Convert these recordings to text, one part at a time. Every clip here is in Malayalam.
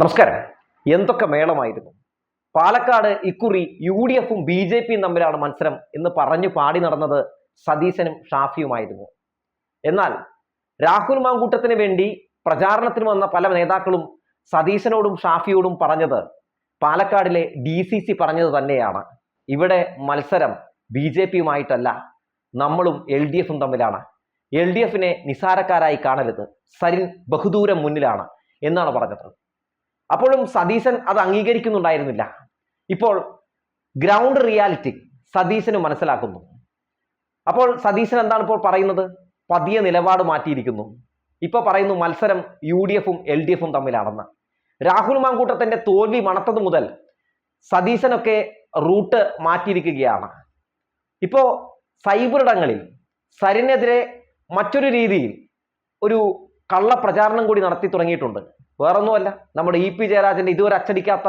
നമസ്കാരം. എന്തൊക്കെ മേളമായിരുന്നു? പാലക്കാട് ഇക്കുറി യു ഡി എഫും ബി ജെ പിയും തമ്മിലാണ് മത്സരം എന്ന് പറഞ്ഞു പാടി നടന്നത് സതീശനും ഷാഫിയുമായിരുന്നു. എന്നാൽ രാഹുൽ മാങ്കൂട്ടത്തിന് വേണ്ടി പ്രചാരണത്തിന് വന്ന പല നേതാക്കളും സതീശനോടും ഷാഫിയോടും പറഞ്ഞത് പാലക്കാടിലെ ഡി സി സി പറഞ്ഞത് തന്നെയാണ്. ഇവിടെ മത്സരം ബി ജെ പിയുമായിട്ടല്ല നമ്മളും എൽ ഡി എഫും തമ്മിലാണ്. എൽ ഡി എഫിനെ നിസാരക്കാരായി കാണരുത്. സരിൻ ബഹുദൂരം മുന്നിലാണ് എന്നാണ് പറഞ്ഞത്. അപ്പോഴും സതീശൻ അത് അംഗീകരിക്കുന്നുണ്ടായിരുന്നില്ല. ഇപ്പോൾ ഗ്രൗണ്ട് റിയാലിറ്റി സതീശന് മനസ്സിലാക്കുന്നു. അപ്പോൾ സതീശൻ എന്താണ് ഇപ്പോൾ പറയുന്നത്? പതിയെ നിലപാട് മാറ്റിയിരിക്കുന്നു. ഇപ്പൊ പറയുന്നു മത്സരം യു ഡി എഫും എൽ ഡി എഫും തമ്മിലാണെന്ന്. രാഹുൽ മാങ്കൂട്ടത്തിന്റെ തോൽവി മണത്തത് മുതൽ സതീശനൊക്കെ റൂട്ട് മാറ്റിയിരിക്കുകയാണ്. ഇപ്പോ സൈബറിടങ്ങളിൽ സരിനെതിരെ മറ്റൊരു രീതിയിൽ ഒരു കള്ളപ്രചാരണം കൂടി നടത്തി തുടങ്ങിയിട്ടുണ്ട്. വേറൊന്നുമല്ല. നമ്മുടെ ഇ പി ജയരാജന്റെ ഇതുവരെ അച്ചടിക്കാത്ത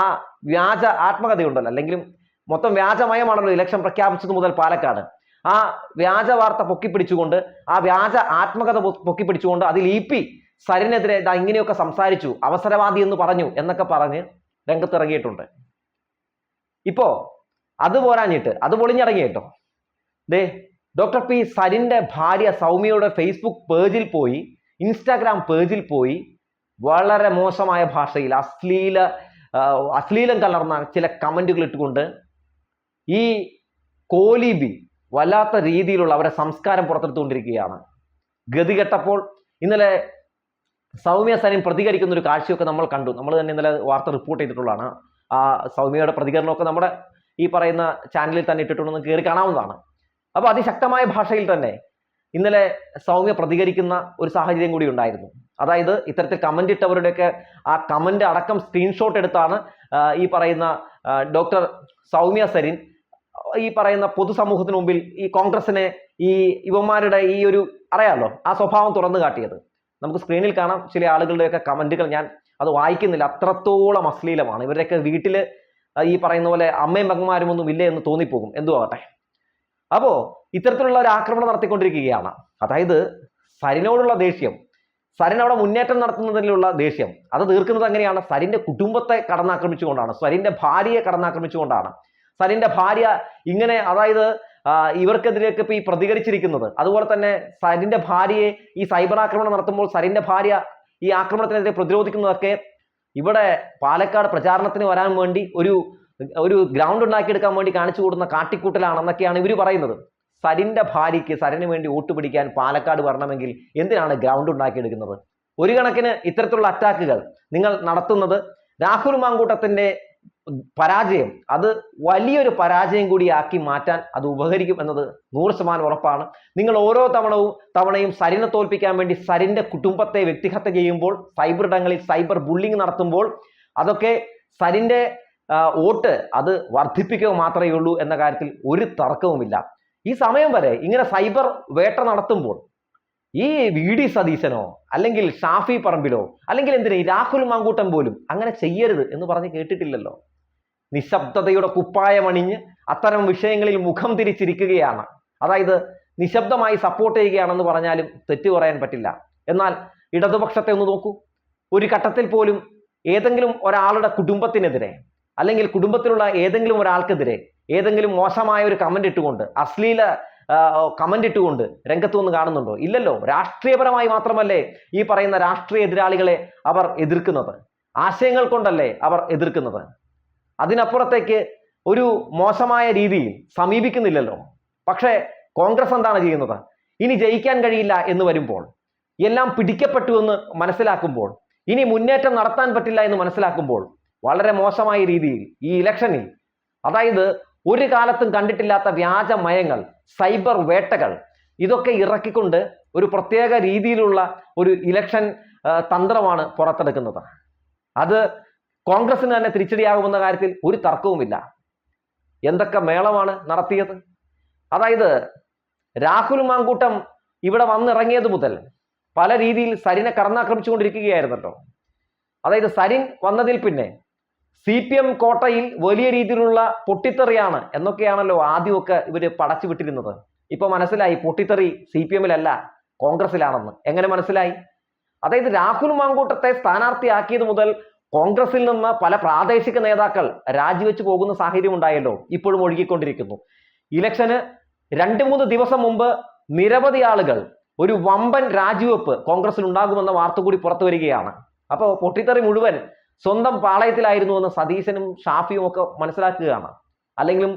ആ വ്യാജ ആത്മകഥയുണ്ടല്ലോ. അല്ലെങ്കിലും മൊത്തം വ്യാജമയമാണല്ലോ ഇലക്ഷൻ പ്രഖ്യാപിച്ചത് മുതൽ പാലക്കാട്. ആ വ്യാജ വാർത്ത പൊക്കിപ്പിടിച്ചുകൊണ്ട് ആ വ്യാജ ആത്മകഥ പൊക്കിപ്പിടിച്ചുകൊണ്ട് അതിൽ ഇ പി സരിനെതിരെ ഇതാ ഇങ്ങനെയൊക്കെ സംസാരിച്ചു അവസരവാദി എന്ന് പറഞ്ഞു എന്നൊക്കെ പറഞ്ഞ് രംഗത്തിറങ്ങിയിട്ടുണ്ട്. ഇപ്പോ അത് പോരാഞ്ഞിട്ട് അത് പൊളിഞ്ഞിറങ്ങി കേട്ടോ. ദേ ഡോക്ടർ പി സരിന്റെ ഭാര്യ സൗമ്യയുടെ ഫേസ്ബുക്ക് പേജിൽ പോയി ഇൻസ്റ്റാഗ്രാം പേജിൽ പോയി വളരെ മോശമായ ഭാഷയിൽ അശ്ലീല അശ്ലീലം കലർന്ന ചില കമന്റുകൾ ഇട്ടുകൊണ്ട് ഈ കോലിബി വല്ലാത്ത രീതിയിലുള്ള അവരെ സംസ്കാരം പുറത്തെടുത്തുകൊണ്ടിരിക്കുകയാണ്. ഗതി കെട്ടപ്പോൾ ഇന്നലെ സൗമ്യ സനിൻ പ്രതികരിക്കുന്ന ഒരു കാഴ്ചയൊക്കെ നമ്മൾ കണ്ടു. നമ്മൾ തന്നെ ഇന്നലെ വാർത്ത റിപ്പോർട്ട് ചെയ്തിട്ടുള്ളതാണ്. ആ സൗമ്യയുടെ പ്രതികരണമൊക്കെ നമ്മുടെ ഈ പറയുന്ന ചാനലിൽ തന്നെ ഇട്ടിട്ടുണ്ടെന്ന് കയറി കാണാവുന്നതാണ്. അപ്പോൾ അതിശക്തമായ ഭാഷയിൽ തന്നെ ഇന്നലെ സൗമ്യ പ്രതികരിക്കുന്ന ഒരു സാഹചര്യം കൂടി ഉണ്ടായിരുന്നു. അതായത് ഇത്തരത്തിൽ കമന്റ് ഇട്ടവരുടെയൊക്കെ ആ കമന്റ് അടക്കം സ്ക്രീൻഷോട്ട് എടുത്താണ് ഈ പറയുന്ന ഡോക്ടർ സൗമ്യ സരിൻ ഈ പറയുന്ന പൊതുസമൂഹത്തിന് മുമ്പിൽ ഈ കോൺഗ്രസിനെ ഈ യുവന്മാരുടെ ഈ ഒരു അറിയാമല്ലോ ആ സ്വഭാവം തുറന്നു കാട്ടിയത്. നമുക്ക് സ്ക്രീനിൽ കാണാം ചില ആളുകളുടെയൊക്കെ കമന്റുകൾ ഞാൻ അത് വായിക്കുന്നില്ല അത്രത്തോളം അശ്ലീലമാണ്. ഇവരുടെയൊക്കെ വീട്ടിൽ ഈ പറയുന്ന പോലെ അമ്മയും മകന്മാരും ഒന്നും ഇല്ലേ എന്ന് തോന്നിപ്പോകും. എന്തു ആവട്ടെ അപ്പോൾ ഇത്തരത്തിലുള്ള ഒരു ആക്രമണം നടത്തിക്കൊണ്ടിരിക്കുകയാണ്. അതായത് സരിനോടുള്ള ദേഷ്യം സരിൻ അവിടെ മുന്നേറ്റം നടത്തുന്നതിലുള്ള ദേഷ്യം. അത് തീർക്കുന്നത് എങ്ങനെയാണ്? സരിന്റെ കുടുംബത്തെ കടന്നാക്രമിച്ചുകൊണ്ടാണ്. സരിന്റെ ഭാര്യയെ കടന്നാക്രമിച്ചുകൊണ്ടാണ്. സരിന്റെ ഭാര്യ ഇങ്ങനെ അതായത് ഇവർക്കെതിരെയൊക്കെ ഇപ്പൊ ഈ പ്രതികരിച്ചിരിക്കുന്നത്. അതുപോലെ തന്നെ സരിന്റെ ഭാര്യയെ ഈ സൈബർ ആക്രമണം നടത്തുമ്പോൾ സരിന്റെ ഭാര്യ ഈ ആക്രമണത്തിനെതിരെ പ്രതിരോധിക്കുന്നതൊക്കെ ഇവിടെ പാലക്കാട് പ്രചാരണത്തിന് വരാൻ വേണ്ടി ഒരു ഒരു ഗ്രൗണ്ട് ഉണ്ടാക്കിയെടുക്കാൻ വേണ്ടി കാണിച്ചു കൂടുന്ന കാട്ടിക്കൂട്ടലാണെന്നൊക്കെയാണ് ഇവർ പറയുന്നത്. സരിന്റെ ഭാര്യയ്ക്ക് സരന് വേണ്ടി വോട്ട് പിടിക്കാൻ പാലക്കാട് വരണമെങ്കിൽ എന്തിനാണ് ഗ്രൗണ്ട് ഉണ്ടാക്കിയെടുക്കുന്നത്? ഒരു കണക്കിന് ഇത്തരത്തിലുള്ള അറ്റാക്കുകൾ നിങ്ങൾ നടത്തുന്നത് രാഹുൽ മാങ്കൂട്ടത്തിന്റെ പരാജയം അത് വലിയൊരു പരാജയം കൂടി ആക്കി മാറ്റാൻ അത് ഉപകരിക്കും എന്നത് നൂറ് ശതമാനം ഉറപ്പാണ്. നിങ്ങൾ ഓരോ തവണവും തവണയും സരിനെ തോൽപ്പിക്കാൻ വേണ്ടി സരിന്റെ കുടുംബത്തെ വ്യക്തിഹത്യ ചെയ്യുമ്പോൾ സൈബർ ഇടങ്ങളിൽ സൈബർ ബുള്ളിങ് നടത്തുമ്പോൾ അതൊക്കെ സരിന്റെ വോട്ട് അത് വർദ്ധിപ്പിക്കുക മാത്രമേ ഉള്ളൂ എന്ന കാര്യത്തിൽ ഒരു തർക്കവുമില്ല. ഈ സമയം വരെ ഇങ്ങനെ സൈബർ വേട്ട നടത്തുമ്പോൾ ഈ വി ഡി സതീശനോ അല്ലെങ്കിൽ ഷാഫി പറമ്പിലോ അല്ലെങ്കിൽ എന്തിനാ ഈ രാഹുൽ മാങ്കൂട്ടൻ പോലും അങ്ങനെ ചെയ്യരുത് എന്ന് പറഞ്ഞ് കേട്ടിട്ടില്ലല്ലോ. നിശബ്ദതയുടെ കുപ്പായമണിഞ്ഞ് അത്തരം വിഷയങ്ങളിൽ മുഖം തിരിച്ചിരിക്കുകയാണ്. അതായത് നിശബ്ദമായി സപ്പോർട്ട് ചെയ്യുകയാണെന്ന് പറഞ്ഞാലും തെറ്റു പറയാൻ പറ്റില്ല. എന്നാൽ ഇടതുപക്ഷത്തെ ഒന്ന് നോക്കൂ. ഒരു ഘട്ടത്തിൽ പോലും ഏതെങ്കിലും ഒരാളുടെ കുടുംബത്തിനെതിരെ അല്ലെങ്കിൽ കുടുംബത്തിലുള്ള ഏതെങ്കിലും ഒരാൾക്കെതിരെ ഏതെങ്കിലും മോശമായ ഒരു കമന്റ് ഇട്ടുകൊണ്ട് അശ്ലീല കമന്റ് ഇട്ടുകൊണ്ട് രംഗത്ത് വന്ന് കാണുന്നുണ്ടോ? ഇല്ലല്ലോ. രാഷ്ട്രീയപരമായി മാത്രമല്ലേ ഈ പറയുന്ന രാഷ്ട്രീയ എതിരാളികളെ അവർ എതിർക്കുന്നത്? ആശയങ്ങൾ കൊണ്ടല്ലേ അവർ എതിർക്കുന്നത്? അതിനപ്പുറത്തേക്ക് ഒരു മോശമായ രീതിയിൽ സമീപിക്കുന്നില്ലല്ലോ. പക്ഷേ കോൺഗ്രസ് എന്താണ് ചെയ്യുന്നത്? ഇനി ജയിക്കാൻ കഴിയില്ല എന്ന് വരുമ്പോൾ എല്ലാം പിടിക്കപ്പെട്ടു എന്ന് മനസ്സിലാക്കുമ്പോൾ ഇനി മുന്നേറ്റം നടത്താൻ പറ്റില്ല എന്ന് മനസ്സിലാക്കുമ്പോൾ വളരെ മോശമായ രീതിയിൽ ഈ ഇലക്ഷനിൽ അതായത് ഒരു കാലത്തും കണ്ടിട്ടില്ലാത്ത വ്യാജമയങ്ങൾ സൈബർ വേട്ടകൾ ഇതൊക്കെ ഇറക്കിക്കൊണ്ട് ഒരു പ്രത്യേക രീതിയിലുള്ള ഒരു ഇലക്ഷൻ തന്ത്രമാണ് പുറത്തെടുക്കുന്നത്. അത് കോൺഗ്രസിന് തന്നെ തിരിച്ചടിയാകുമെന്ന കാര്യത്തിൽ ഒരു തർക്കവുമില്ല. എന്തൊക്കെ മേളമാണ് നടത്തിയത്? അതായത് രാഹുൽ മാങ്കൂട്ടം ഇവിടെ വന്നിറങ്ങിയത് മുതൽ പല രീതിയിൽ സരിനെ കടന്നാക്രമിച്ചുകൊണ്ടിരിക്കുകയായിരുന്നല്ലോ. അതായത് സരിൻ വന്നതിൽ പിന്നെ സി പി എം കോട്ടയിൽ വലിയ രീതിയിലുള്ള പൊട്ടിത്തെറിയാണ് എന്നൊക്കെയാണല്ലോ ആദ്യമൊക്കെ ഇവർ പടച്ചു വിട്ടിരുന്നത്. ഇപ്പൊ മനസ്സിലായി പൊട്ടിത്തെറി സി പി എമ്മിലല്ല കോൺഗ്രസിലാണെന്ന് എങ്ങനെ മനസ്സിലായി? അതായത് രാഹുൽ മാങ്കൂട്ടത്തെ സ്ഥാനാർത്ഥിയാക്കിയത് മുതൽ കോൺഗ്രസിൽ നിന്ന് പല പ്രാദേശിക നേതാക്കൾ രാജിവെച്ചു പോകുന്ന സാഹചര്യം ഉണ്ടായല്ലോ ഇപ്പോഴും ഒഴുകിക്കൊണ്ടിരിക്കുന്നു. ഇലക്ഷന് രണ്ട് മൂന്ന് ദിവസം മുമ്പ് നിരവധി ആളുകൾ ഒരു വമ്പൻ രാജിവെപ്പ് കോൺഗ്രസിൽ ഉണ്ടാകുമെന്ന വാർത്ത കൂടി പുറത്തു വരികയാണ്. അപ്പോൾ പൊട്ടിത്തെറി മുഴുവൻ സ്വന്തം പാളയത്തിലായിരുന്നു എന്ന് സതീശനും ഷാഫിയും ഒക്കെ മനസ്സിലാക്കുകയാണ്. അല്ലെങ്കിലും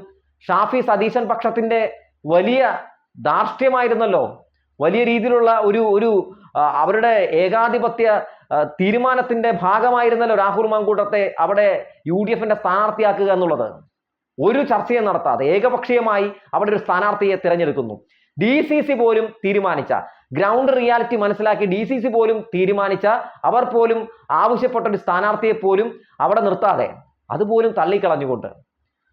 ഷാഫി സതീശൻ പക്ഷത്തിന്റെ വലിയ ധാർഷ്ട്യമായിരുന്നല്ലോ. വലിയ രീതിയിലുള്ള ഒരു ഒരു അവരുടെ ഏകാധിപത്യ തീരുമാനത്തിന്റെ ഭാഗമായിരുന്നല്ലോ രാഹുൽ മാങ്കൂട്ടത്തെ അവിടെ യു ഡി എഫിന്റെ സ്ഥാനാർത്ഥിയാക്കുക എന്നുള്ളത്. ഒരു ചർച്ചയും നടത്താതെ ഏകപക്ഷീയമായി അവിടെ ഒരു സ്ഥാനാർത്ഥിയെ തിരഞ്ഞെടുക്കുന്നു. ഡി സി സി പോലും തീരുമാനിച്ച ഗ്രൗണ്ട് റിയാലിറ്റി മനസ്സിലാക്കി ഡി സി സി പോലും തീരുമാനിച്ച അവർ പോലും ആവശ്യപ്പെട്ട ഒരു സ്ഥാനാർത്ഥിയെ പോലും അവിടെ നിർത്താതെ അതുപോലും തള്ളിക്കളഞ്ഞുകൊണ്ട്.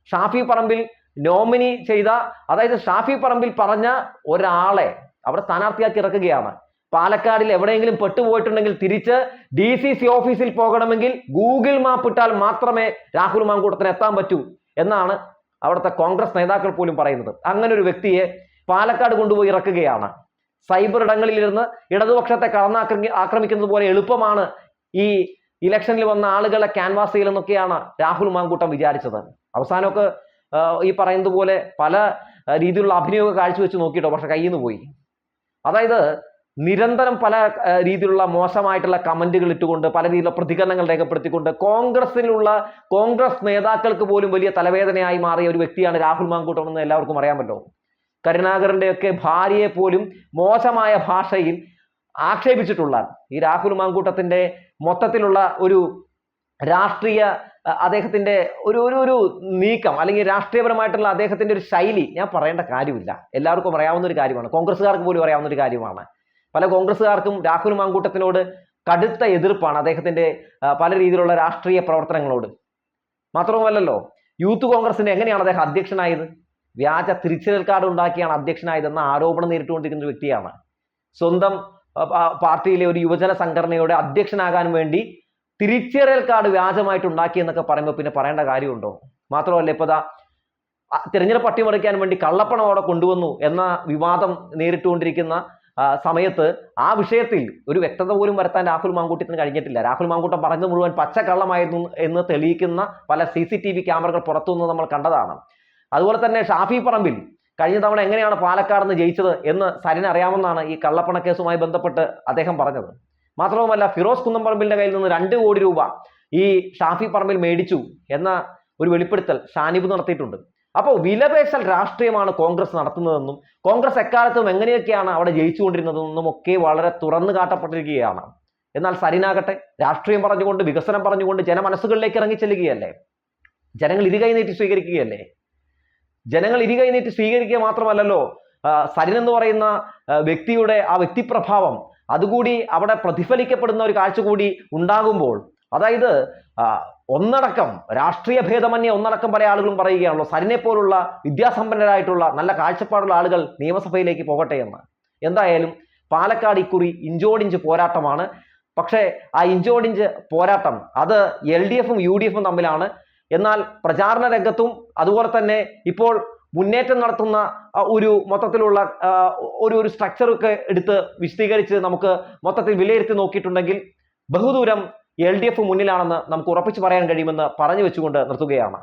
ഷാഫി പറമ്പിൽ നോമിനി ചെയ്ത അതായത് ഷാഫി പറമ്പിൽ പറഞ്ഞ ഒരാളെ അവിടെ സ്ഥാനാർത്ഥിയാക്കി ഇറക്കുകയാണ്. പാലക്കാടിൽ എവിടെയെങ്കിലും പെട്ടുപോയിട്ടുണ്ടെങ്കിൽ തിരിച്ച് ഡി സി സി ഓഫീസിൽ പോകണമെങ്കിൽ ഗൂഗിൾ മാപ്പ് ഇട്ടാൽ മാത്രമേ രാഹുൽ മാങ്കൂട്ടത്തിന് എത്താൻ പറ്റൂ എന്നാണ് അവിടുത്തെ കോൺഗ്രസ് നേതാക്കൾ പോലും പറയുന്നത്. അങ്ങനെ ഒരു വ്യക്തിയെ പാലക്കാട് കൊണ്ടുപോയി ഇറക്കുകയാണ്. സൈബർ ഇടങ്ങളിൽ ഇരുന്ന് ഇടതുപക്ഷത്തെ കടന്നാക്രമി ആക്രമിക്കുന്നത് പോലെ എളുപ്പമാണ് ഈ ഇലക്ഷനിൽ വന്ന ആളുകളെ ക്യാൻവാസ് ചെയ്യലെന്നൊക്കെയാണ് രാഹുൽ മാങ്കൂട്ടം വിചാരിച്ചത്. അവസാനമൊക്കെ ഈ പറയുന്നത് പോലെ പല രീതിയിലുള്ള അഭിനയമൊക്കെ കാഴ്ചവെച്ച് നോക്കിയിട്ടോ പക്ഷെ കയ്യിൽ നിന്ന് പോയി. അതായത് നിരന്തരം പല രീതിയിലുള്ള മോശമായിട്ടുള്ള കമന്റുകൾ ഇട്ടുകൊണ്ട് പല രീതിയിലുള്ള പ്രതികരണങ്ങൾ രേഖപ്പെടുത്തിക്കൊണ്ട് കോൺഗ്രസിലുള്ള കോൺഗ്രസ് നേതാക്കൾക്ക് പോലും വലിയ തലവേദനയായി മാറിയ ഒരു വ്യക്തിയാണ് രാഹുൽ മാങ്കൂട്ടം എന്ന് എല്ലാവർക്കും അറിയാമല്ലോ. കരുണാകരന്റെയൊക്കെ ഭാര്യയെ പോലും മോശമായ ഭാഷയിൽ ആക്ഷേപിച്ചിട്ടുള്ള ഈ രാഹുൽ മാങ്കൂട്ടത്തിന്റെ മൊത്തത്തിലുള്ള ഒരു രാഷ്ട്രീയ അദ്ദേഹത്തിന്റെ ഒരു ഒരു ഒരു നീക്കം അല്ലെങ്കിൽ രാഷ്ട്രീയപരമായിട്ടുള്ള അദ്ദേഹത്തിന്റെ ഒരു ശൈലി ഞാൻ പറയേണ്ട കാര്യമില്ല. എല്ലാവർക്കും അറിയാവുന്ന ഒരു കാര്യമാണ്. കോൺഗ്രസ്സുകാർക്ക് പോലും അറിയാവുന്ന ഒരു കാര്യമാണ്. പല കോൺഗ്രസ്സുകാർക്കും രാഹുൽ മാങ്കൂട്ടത്തിനോട് കടുത്ത എതിർപ്പാണ് അദ്ദേഹത്തിന്റെ പല രീതിയിലുള്ള രാഷ്ട്രീയ പ്രവർത്തനങ്ങളോട്. മാത്രവുമല്ലല്ലോ യൂത്ത് കോൺഗ്രസിന്റെ എങ്ങനെയാണ് അദ്ദേഹം അധ്യക്ഷനായത്? വ്യാജ തിരിച്ചറിയൽ കാർഡ് ഉണ്ടാക്കിയാണ് അധ്യക്ഷനായതെന്ന ആരോപണം നേരിട്ടുകൊണ്ടിരിക്കുന്ന ഒരു വ്യക്തിയാണ്. സ്വന്തം പാർട്ടിയിലെ ഒരു യുവജന സംഘടനയുടെ അധ്യക്ഷനാകാൻ വേണ്ടി തിരിച്ചറിയൽ കാർഡ് വ്യാജമായിട്ട് ഉണ്ടാക്കി എന്നൊക്കെ പറയുമ്പോൾ പിന്നെ പറയേണ്ട കാര്യമുണ്ടോ? മാത്രമല്ല ഇപ്പൊ ഇതാ ആ തിരഞ്ഞെടുപ്പ് അട്ടിമറിക്കാൻ വേണ്ടി കള്ളപ്പണം അവിടെ കൊണ്ടുവന്നു എന്ന വിവാദം നേരിട്ടുകൊണ്ടിരിക്കുന്ന സമയത്ത് ആ വിഷയത്തിൽ ഒരു വ്യക്തത പോലും വരുത്താൻ രാഹുൽ മാങ്കൂട്ടത്തിന് കഴിഞ്ഞിട്ടില്ല. രാഹുൽ മാങ്കൂട്ടം പറഞ്ഞത് മുഴുവൻ പച്ചക്കള്ളമായിരുന്നു എന്ന് തെളിയിക്കുന്ന പല സി സി ടി വി ക്യാമറകൾ പുറത്തുനിന്ന് നമ്മൾ കണ്ടതാണ്. അതുപോലെ തന്നെ ഷാഫി പറമ്പിൽ കഴിഞ്ഞ തവണ എങ്ങനെയാണ് പാലക്കാട് നിന്ന് ജയിച്ചത് എന്ന് സരിന് അറിയാമെന്നാണ് ഈ കള്ളപ്പണ കേസുമായി ബന്ധപ്പെട്ട് അദ്ദേഹം പറഞ്ഞത്. മാത്രവുമല്ല ഫിറോസ് കുന്നംപറമ്പിലിന്റെ കയ്യിൽ നിന്ന് രണ്ട് കോടി രൂപ ഈ ഷാഫി പറമ്പിൽ മേടിച്ചു എന്ന ഒരു വെളിപ്പെടുത്തൽ ഷാനിബ് നടത്തിയിട്ടുണ്ട്. അപ്പോൾ വിലപേശൽ രാഷ്ട്രീയമാണ് കോൺഗ്രസ് നടത്തുന്നതെന്നും കോൺഗ്രസ് എക്കാലത്തും എങ്ങനെയൊക്കെയാണ് അവിടെ ജയിച്ചുകൊണ്ടിരുന്നതെന്നും ഒക്കെ വളരെ തുറന്നു കാട്ടപ്പെട്ടിരിക്കുകയാണ്. എന്നാൽ സരിനാകട്ടെ രാഷ്ട്രീയം പറഞ്ഞുകൊണ്ട് വികസനം പറഞ്ഞുകൊണ്ട് ജനമനസ്സുകളിലേക്ക് ഇറങ്ങി ചെല്ലുകയല്ലേ ജനങ്ങൾ ഇരുകൈ നീട്ടി സ്വീകരിക്കുകയല്ലേ? ജനങ്ങൾ ഇരുകൈ നീട്ടി സ്വീകരിക്കുക മാത്രമല്ലല്ലോ സരിൻ എന്ന് പറയുന്ന വ്യക്തിയുടെ ആ വ്യക്തിപ്രഭാവം അതുകൂടി അവിടെ പ്രതിഫലിക്കപ്പെടുന്ന ഒരു കാഴ്ച കൂടി ഉണ്ടാകുമ്പോൾ അതായത് ഒന്നടക്കം രാഷ്ട്രീയ ഭേദമന്യേ ഒന്നടക്കം പല ആളുകളും പറയുകയാണല്ലോ സരിനെ പോലുള്ള വിദ്യാസമ്പന്നരായിട്ടുള്ള നല്ല കാഴ്ചപ്പാടുള്ള ആളുകൾ നിയമസഭയിലേക്ക് പോകട്ടെ എന്ന്. എന്തായാലും പാലക്കാട് ഇക്കുറി ഇഞ്ചോടിഞ്ച് പോരാട്ടമാണ്. പക്ഷേ ആ ഇഞ്ചോടിഞ്ച് പോരാട്ടം അത് എൽ ഡി എഫും യു ഡി എഫും തമ്മിലാണ്. എന്നാൽ പ്രചാരണ രംഗത്തും അതുപോലെ തന്നെ ഇപ്പോൾ മുന്നേറ്റം നടത്തുന്ന ഒരു മൊത്തത്തിലുള്ള ഒരു ഒരു സ്ട്രക്ചറൊക്കെ എടുത്ത് വിശദീകരിച്ച് നമുക്ക് മൊത്തത്തിൽ വിലയിരുത്തി നോക്കിയിട്ടുണ്ടെങ്കിൽ ബഹുദൂരം എൽ ഡി എഫ് മുന്നിലാണെന്ന് നമുക്ക് ഉറപ്പിച്ചു പറയാൻ കഴിയുമെന്ന് പറഞ്ഞു വെച്ചുകൊണ്ട് നിർത്തുകയാണ്.